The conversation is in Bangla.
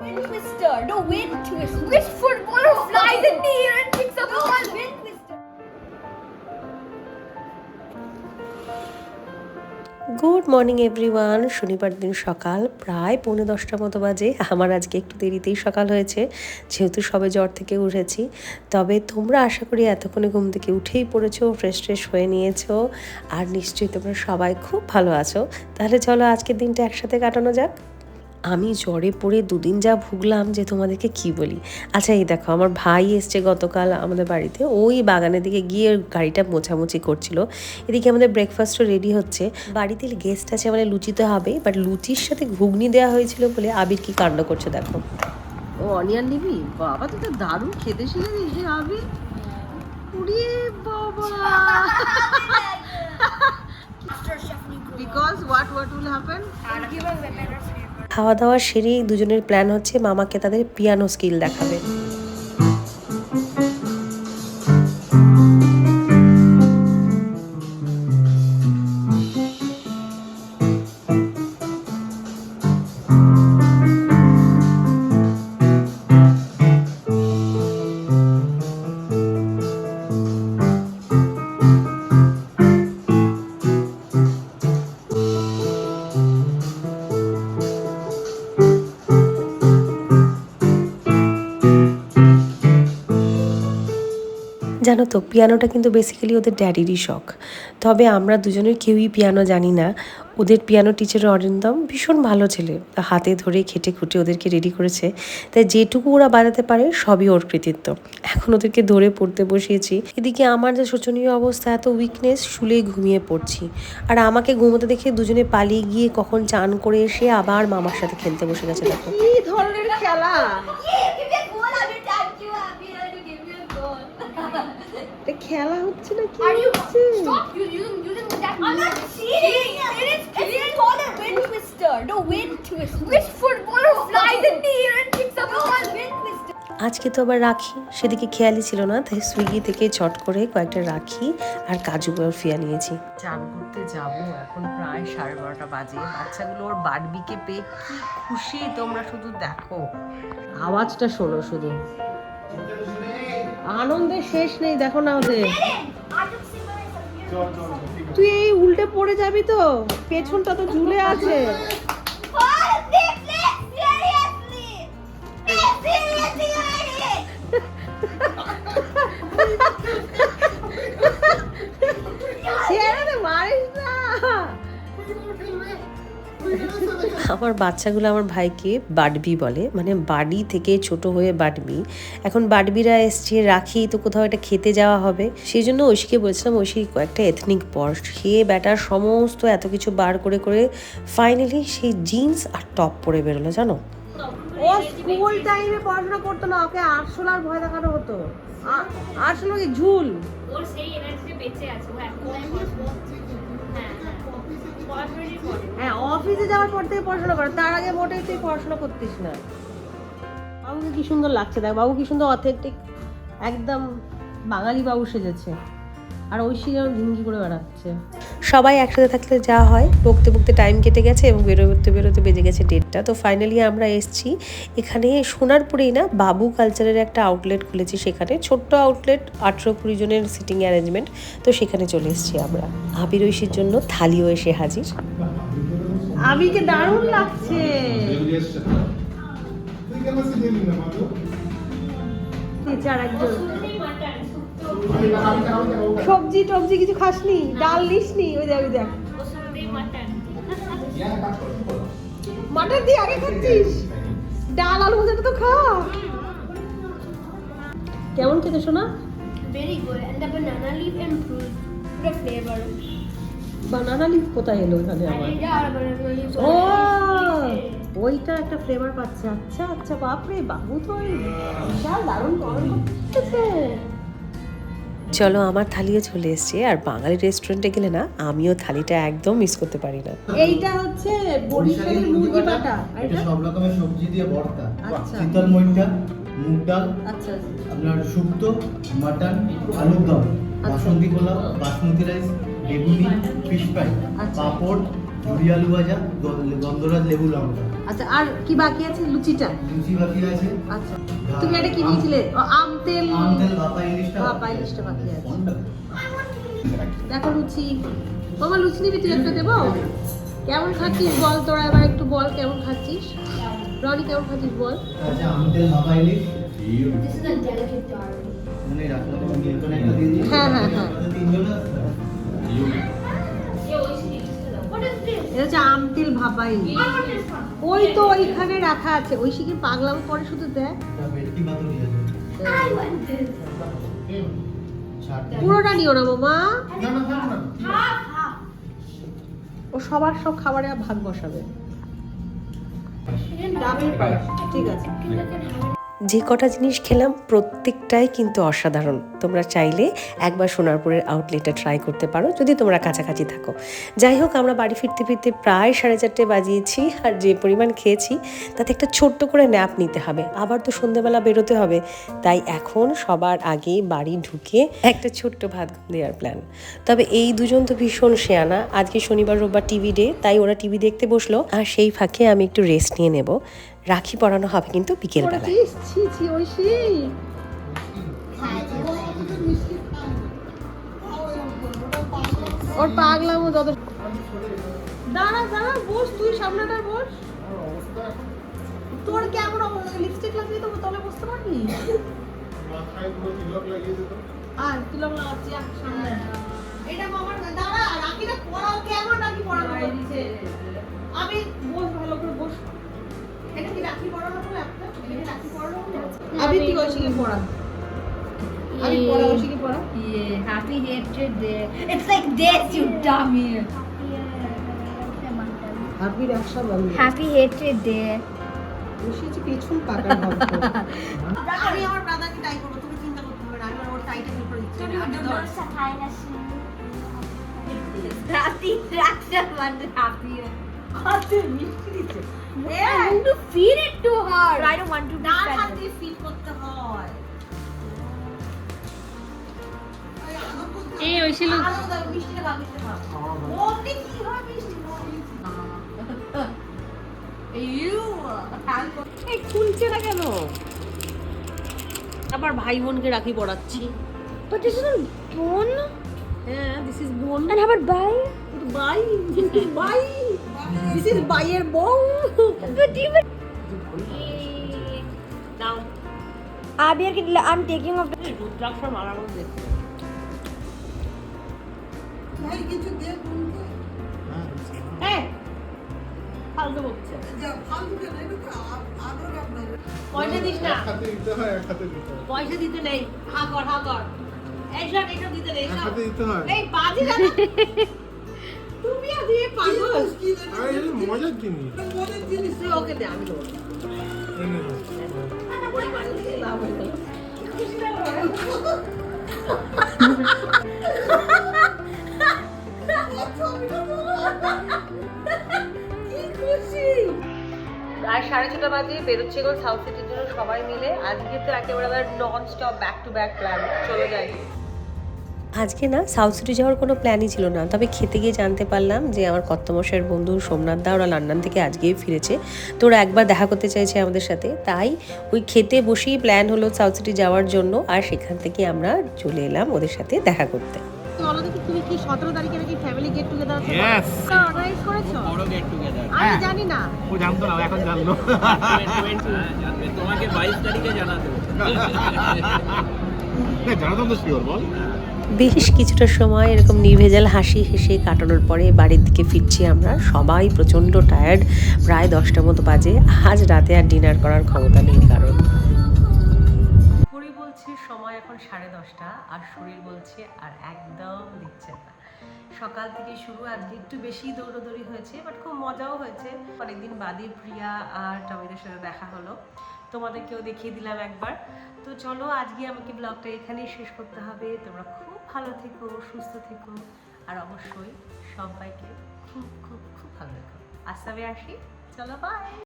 Wind twister. No wind twister. Good morning, everyone. শনিবার দিন সকাল, প্রায় পৌনে দশটার মতো বাজে। আমার আজকে একটু দেরিতেই সকাল হয়েছে, যেহেতু সবে জ্বর থেকে উঠেছি। তবে তোমরা আশা করি এতক্ষণে ঘুম থেকে উঠেই পড়েছো ফ্রেশ ফ্রেশ হয়ে নিয়েছো, আর নিশ্চয়ই তোমরা সবাই খুব ভালো আছো। তাহলে চলো আজকের দিনটা একসাথে কাটানো যাক। আমি জ্বরে পড়ে দুদিন যা ভুগলাম যে তোমাদেরকে কি বলি। আচ্ছা এই দেখো আমার ভাই এসছে গতকাল আমাদের বাড়িতে। ওই বাগানের দিকে গিয়ে গাড়িটা মোছামুছি করছিল। এদিকে আমাদের ব্রেকফাস্টও রেডি হচ্ছে। বাড়িতে গেস্ট আছে মানে লুচিতে হবে বাট লুচির সাথে ঘুগনি দেওয়া হয়েছিল বলে আবির কি কাণ্ড করছে দেখো। ও অনিয়ন নিবি? বাবা তুই তো দারুণ খেতে শিখেছিস রে আবি উড়ে বাবা। Because what what will happen খাওয়া দাওয়া সেরেই দুজনের প্ল্যান হচ্ছে মামাকে তাদের পিয়ানো স্কিল দেখাবে। তো পিয়ানোটা কিন্তু বেসিক্যালি ওদের ড্যাডিরই শখ। তবে আমরা দুজনের কেউই পিয়ানো জানি না। ওদের পিয়ানো টিচার অরিন্দম ভীষণ ভালো ছেলে। হাতে ধরে খেটে খুঁটে ওদেরকে রেডি করেছে। তাই যেটুকু ওরা বাজাতে পারে সবই ওর কৃতিত্ব। এখন ওদেরকে ধরে পড়তে বসিয়েছি। এদিকে আমার যে শোচনীয় অবস্থা, এত উইকনেস শুলেই ঘুমিয়ে পড়ছি। আর আমাকে ঘুমোতে দেখে দুজনে পালিয়ে গিয়ে কখন চান করে এসে আবার মামার সাথে খেলতে বসে গেছে, দেখো। কি ধরনের খেলা Yeah, give me a goal. I will tag you. Abhi, I will give you a goal. এটা খেলা হচ্ছে না আর ইউ স্টপ ইউ ইউ আজকে তো আবার রাখি। সেদিকে খেয়ালই ছিল না তাই সুইগি থেকে চট করে কয়েকটা রাখি আর কাজু বরফিয়া নিয়েছি। চান করতে যাব এখন প্রায় সাড়ে বারোটা বাজে। বাচ্চাগুলোর বাড়বিকে পেয়ে খুশি তোমরা শুধু দেখো। আওয়াজটা শোনো শুধু। আনন্দের শেষ নেই দেখো না ওদের। তুই এই উল্টে পড়ে যাবি তো পেছনটা তো ঝুলে আছে। আমার বাচ্চাগুলো আমার ভাইকে বাডবি বলে মানে বাড়ি থেকে ছোট হয়ে বাডবি। এখন বাডবিরা এসছে রাখি তো কোথাও একটা খেতে যাওয়া হবে। সেই জন্য ঐশীকে বলছিলাম ঐশী কয়েকটা এথনিক পর খেয়ে ব্যাটার সমস্ত এত কিছু বার করে করে ফাইনালি সেই জিন্স আর টপ পরে বেরোলো জানো? ও স্কুল টাইমে পড়াশোনা করতো না ওকে আরশোলার ভয় দেখানো হতো। আরশোলা কি ঝুল? ওর সেই বেঁচে আছে ও এখন হ্যাঁ অফিসে যাওয়ার পর থেকে পড়াশোনা করে। তার আগে মোটেই তুই পড়াশোনা করতিস না। বাবুকে কি সুন্দর লাগছে দেখ, বাবু কি সুন্দর অথেন্টিক একদম বাঙালি বাবু সেজেছে। আর ঐশী যেন ঝিঙ্গি করে বেড়াচ্ছে। সবাই একসাথে থাকলে যা হয় বকতে বকতে টাইম কেটে গেছে এবং বেরোতে বেরোতে বেজে গেছে ডেটটা তো ফাইনালি আমরা এসছি এখানে সোনারপুরেই না বাবু কালচারের একটা আউটলেট খুলেছি সেখানে। ছোট্ট আউটলেট আঠেরো কুড়ি জনের সিটিং অ্যারেঞ্জমেন্ট তো সেখানে চলে এসেছি আমরা। আবির ঐশীর জন্য থালিও এসে হাজির। আবিকে দারুণ লাগছে। টিচার একজন। সবজি টবজি কিছু খাসনি? ডাল নিসনি ওই দেখ ওই দেখ। মাটন দিয়ে আগে খাচ্ছিস? ডাল আলু ভাজাটা তো খা। কেমন খেতে শোনা banana leaf improved the flavor. Banana leaf কোথায় এলো এখানে leaf. ও ওইটা একটা ফ্লেভার পাচ্ছে। আচ্ছা আচ্ছা বাপরে বাবু তো বিশাল দারুণ গরম করতেছে। চলো আমার থালিও চলে এসছে আর বাঙালি রেস্টুরেন্টে গেলে না আমিও থালিটা একদম মিস করতে পারি না। এইটা হচ্ছে বরিশালের মুরগি বাটা এটা সব রকমের সবজি দিয়ে ভর্তা। আচ্ছা। শীতল মইটা মুগ ডাল আচ্ছা। আপনার শুক্তো মাটন আলুর দম বাসন্তী পোলাও বাসমতি রাইস বেগুনি ফিশ ফ্রাই আচ্ছা। পাঁপড় ঝুড়ি আলু ভাজা গন্ধরাজ লেবু লঙ্কা। আচ্ছা আর কি বাকি আছে? লুচিটা? লুচি বাকি আছে। আচ্ছা তুমি একটা কি নিয়েছিলে আম তেল। আম তেল ভাপা ইলিশটা ভাপা ইলিশটা বাকি আছে। দেখো লুচি। মামা লুচি নিবি তুই একটা দেবো? কেমন খাচ্ছিস বল তোরা? এবার একটু বল কেমন খাচ্ছিস? রনি কেমন খাচ্ছিস বল? আচ্ছা আম তেল ভাপা ইলিশ। This is a এটা হচ্ছে আম তেল ভাপা ইলিশ I want this one. ওই তো ওইখানে রাখা আছে। ওই শিখে পাগলাম করে শুধু দেখ। পুরোটা নিও না মামা. ও সবার সব খাবারে ভাগ বসাবে। ডাবের পায়েস ঠিক আছে। যে কটা জিনিস খেলাম, প্রত্যেকটাই কিন্তু অসাধারণ। তোমরা চাইলে একবার সোনারপুরের আউটলেটটা ট্রাই করতে পারো, যদি তোমরা কাছাকাছি থাকো। যাই হোক, আমরা বাড়ি ফিরতে ফিরতে প্রায় সাড়ে চারটে বাজিয়েছি, আর যে পরিমাণ খেয়েছি, তাতে একটা ছোট্ট করে ন্যাপ নিতে হবে। আবার তো সন্ধেবেলা বেরোতে হবে। তাই এখন সবার আগে বাড়ি ঢুকে একটা ছোট্ট ভাত দেওয়ার প্ল্যান তবে এই দুজন তো ভীষণ শেয়ানা। আজকে শনিবার, রোববার টিভি ডে তাই ওরা টিভি দেখতে বসল। আর সেই ফাঁকে আমি একটু রেস্ট নিয়ে নেব। রাখি পরানো হবে কিন্তু ঐশী। ওর পাগলামো যত দাঁড়া দাঁড়া বস তুই সামনেটা বস। তোর কেমন লিপস্টিক লাগিয়ে দেবো? তলে বসতে পারবি আর তিলক লাগাচ্ছি সামনে। এটা মামার দাঁড়া পড়া আমি পড়া ঐশীকে পড়া Yeah, happy hatred there. It's like this, you dummy. হাবি রাখসা বন্ধ Happy hatred there. ঐশী হচ্ছে পেছন পাকার ভক্ত আমি আমার ব্রাদারকে টাই করব তুমি চিন্তা করতে হবে না আমি আমার ওর টাইটের উপর ইচ্ছে নেই। আমি ধর। Happy reaction one happy. হাতে মিষ্টি দিচ্ছে I want to feed it to her. I don't want to be ডান হাতে ফিল করতে হয় এই ঐশী লোক মিষ্টিটা দাও, মিষ্টিটা দাও। ওমনি কি হয় মিষ্টি? You. এই খুলছে না কেন আবার ভাই বোনকে রাখি পড়াচ্ছি But this is bone. হ্যাঁ this is bone And how about bye? Bye bye this is বাইয়ের বউ. নাও Abir, I'm taking off the. Rudraksha মারার মধ্যে দেখতে এই, ফালতু বকছে। পয়সা দিস না পয়সা দিতে নেই হা কর হা কর এইসব এইসব দিতে নেই এইসব। এই বাজি না তুমি আজ এই পাগল মজার জিনিস। তুই ওকে দে আমি দেবো। দিয়ে। আর সাড়ে ছটা বাজে বেরোচ্ছে গো সাউথ সিটির জন্য সবাই মিলে। আজকে তো একেবারে non stop back to back plan চলে যায় আজকে না সাউথ সিটি যাওয়ার কোনো প্ল্যানই ছিল না। তবে খেতে গিয়ে জানতে পারলাম যে আমার কর্তমশাইয়ের বন্ধু সোমনাথ দা ওরা লন্ডন থেকে আজকেই ফিরেছে। তো ওরা একবার দেখা করতে চাইছে আমাদের সাথে। তাই ওই খেতে বসেই প্ল্যান হলো সাউথ সিটি যাওয়ার জন্য আর সেখান থেকে আমরা চলে এলাম ওদের সাথে দেখা করতে। তুমি কি সতেরো তারিখে নাকি ফ্যামিলি গেট টুগেদার আছে? Yes. অর্গানাইজ করেছ? বড় গেট টুগেদার আমি জানি না। ও জানতো না এখন জানলো। তোমাকে বাইশ তারিখে জানাতে জানাতাম তো শিওর বল। বেশ কিছুটা সময় এরকম নির্ভেজাল হাসি হেসে কাটানোর পরে বাড়ির দিকে ফিরছি আমরা। সবাই প্রচণ্ড টায়ার্ড প্রায় দশটা মতো বাজে। আজ রাতে আর ডিনার করার ক্ষমতা নেই কারণ বলছে, সময় এখন সাড়ে দশটা আর শরীর বলছে আর একদম দিচ্ছে সকাল থেকে শুরু, আজকে একটু বেশি দৌড়োদৌড়ি হয়েছে বাট খুব মজাও হয়েছে। অনেকদিন বাদে প্রিয়া আর টমিদের সাথে দেখা হলো। তোমাদেরকেও দেখিয়ে দিলাম একবার। তো চলো, আজকে আমাকে ব্লগটা এখানেই শেষ করতে হবে। তোমরা খুব ভালো থেকো, সুস্থ থেকো। আর অবশ্যই সবাইকে খুব খুব খুব ভালো রেখো আজ আসি। চলো বাই